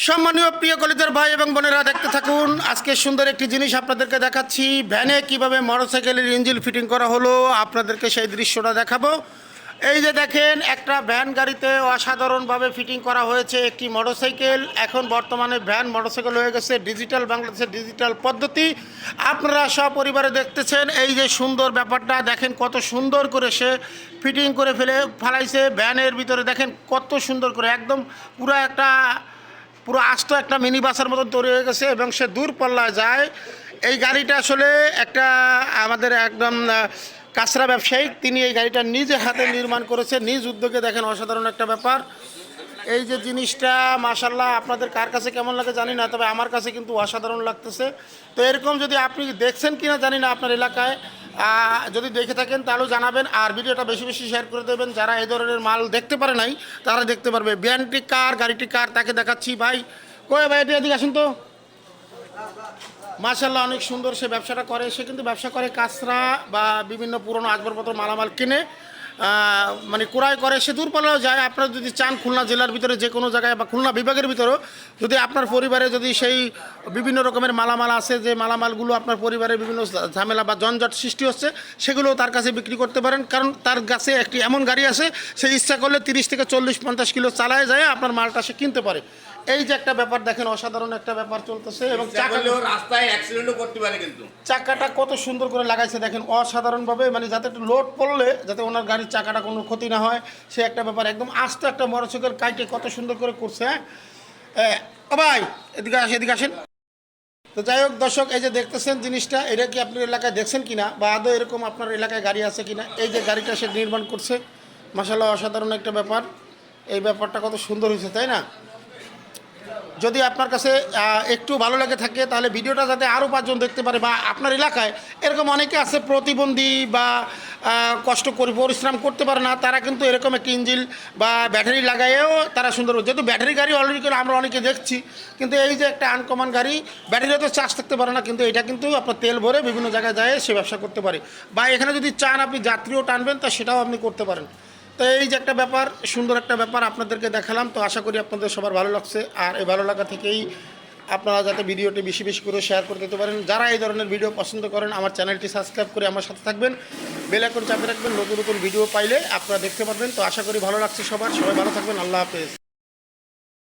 সম্মানীয় প্রিয় কলিদের ভাই এবং বোনেরা, দেখতে থাকুন। আজকে সুন্দর একটি জিনিস আপনাদেরকে দেখাচ্ছি। ভ্যানে কীভাবে মোটরসাইকেলের ইঞ্জিন ফিটিং করা হলো, আপনাদেরকে সেই দৃশ্যটা দেখাবো। এই যে দেখেন, একটা ভ্যান গাড়িতে অসাধারণভাবে ফিটিং করা হয়েছে একটি মোটরসাইকেল। এখন বর্তমানে ভ্যান মোটরসাইকেল হয়ে গেছে ডিজিটাল, বাংলাদেশের ডিজিটাল পদ্ধতি। আপনারা সপরিবারে দেখতেছেন, এই যে সুন্দর ব্যাপারটা। দেখেন কত সুন্দর করে সে ফিটিং করে ফেলে, ফেলাইছে। ভ্যানের ভিতরে দেখেন কত সুন্দর করে, একদম পুরো একটা পুরো আস্ত একটা মিনি বাসের মতন তৈরি হয়ে গেছে এবং সে দূর পাল্লায় যায়। এই গাড়িটা আসলে একটা আমাদের একদম কাঁচরা ব্যবসায়িক তিনি এই গাড়িটা নিজে হাতে নির্মাণ করেছে, নিজ উদ্যোগে দেখেন অসাধারণ একটা ব্যাপার। এই যে জিনিসটা মাশাল্লাহ আপনাদের কার কাছে কেমন লাগে জানি না, তবে আমার কাছে কিন্তু অসাধারণ লাগতেছে। তো এরকম যদি আপনি দেখছেন কিনা জানি না আপনার এলাকায় যদি দেখে থাকেন তাহলেও জানাবেন আর ভিডিওটা বেশি বেশি শেয়ার করে দেবেন। যারা এই ধরনের মাল দেখতে পারে নাই, তারা দেখতে পারবে। ব্যানটি কার গাড়িটি কার, তাকে দেখাচ্ছি ভাই। কয়ে ভাই এটি এদিকে আসুন তো। মাশাল্লাহ অনেক সুন্দর সে ব্যবসাটা করে। সে কিন্তু ব্যবসা করে কাঁচরা বা বিভিন্ন পুরনো আসবাবপত্র মালামাল কিনে। মানে ক্রয় করে, সে দূরপাল্লাও যায়। আপনারা যদি চান খুলনা জেলার ভিতরে যে কোনো জায়গায় বা খুলনা বিভাগের ভিতরেও, যদি আপনার পরিবারে যদি সেই বিভিন্ন রকমের মালামাল আছে, যে মালামালগুলো আপনার পরিবারে বিভিন্ন ঝামেলা বা জঞ্জট সৃষ্টি হচ্ছে সেগুলো তার কাছে বিক্রি করতে পারেন। কারণ তার কাছে একটি এমন গাড়ি আছে, সে ইচ্ছা করলে তিরিশ থেকে চল্লিশ, পঞ্চাশ কিলো চালায় যায়, আপনার মালটা সে কিনতে পারে। এই যে একটা ব্যাপার দেখেন অসাধারণ একটা ব্যাপার চলতেছে এবং ইচ্ছা চাকা করলেও রাস্তায় অ্যাক্সিডেন্টও করতে পারে কিন্তু। চাকাটা কত সুন্দর করে লাগাইছে দেখেন অসাধারণভাবে মানে যাতে একটু লোড পড়লে যাতে ওনার গাড়ির চাকাটা কোনো ক্ষতি না হয় সে একটা ব্যাপার একদম আস্তে একটা মোটরসাইকেল কাইটে কত সুন্দর করে করছে হ্যাঁ? ভাই এদিকে আসেন এদিকে আসেন। তো যাই হোক দর্শক এই যে দেখতেছেন জিনিসটা এটা কি আপনার এলাকায় দেখছেন কিনা বা আদৌ এরকম আপনার এলাকায় গাড়ি আছে কিনা এই যে গাড়িটা সে নির্মাণ করছে মাসাল্লাহ অসাধারণ একটা ব্যাপার। এই ব্যাপারটা কত সুন্দর হয়েছে তাই না? যদি আপনার কাছে একটু ভালো লাগে থাকে, তাহলে ভিডিওটা যাতে আরও পাঁচজন দেখতে পারে বা আপনার এলাকায় এরকম অনেকে আছে প্রতিবন্ধী বা কষ্ট করে পরিশ্রম করতে পারে না, তারা কিন্তু এরকম একটি ইঞ্জিল বা ব্যাটারি লাগাইয়েও তারা সুন্দর যেহেতু ব্যাটারি গাড়ি অলরেডি করে আমরা অনেকে দেখছি, কিন্তু এই যে একটা আনকমন গাড়ি ব্যাটারিতে তো চার্জ থাকতে পারে না, কিন্তু এটা কিন্তু আপনার তেল ভরে বিভিন্ন জায়গায় যায় সে ব্যবসা করতে পারে। বা এখানে যদি চান আপনি যাত্রীও টানবেন, তা সেটাও আপনি করতে পারেন। তো এই যে একটা ব্যাপার, সুন্দর একটা ব্যাপার আপনাদেরকে দেখালাম, তো আশা করি আপনাদের সবার ভালো লাগছে। আর এই ভালো লাগা থেকেই আপনারা যাতে ভিডিওটি বেশি বেশি করে শেয়ার করে দিতে পারেন। যারা এই ধরনের ভিডিও পছন্দ করেন, আমার চ্যানেলটি সাবস্ক্রাইব করে আমার সাথে থাকবেন। বেল আইকন চাপে রাখবেন, নতুন নতুন ভিডিও পাইলে আপনারা দেখতে পারবেন। তো আশা করি ভালো লাগছে সবার। সবাই ভালো থাকবেন। আল্লাহ হাফেজ।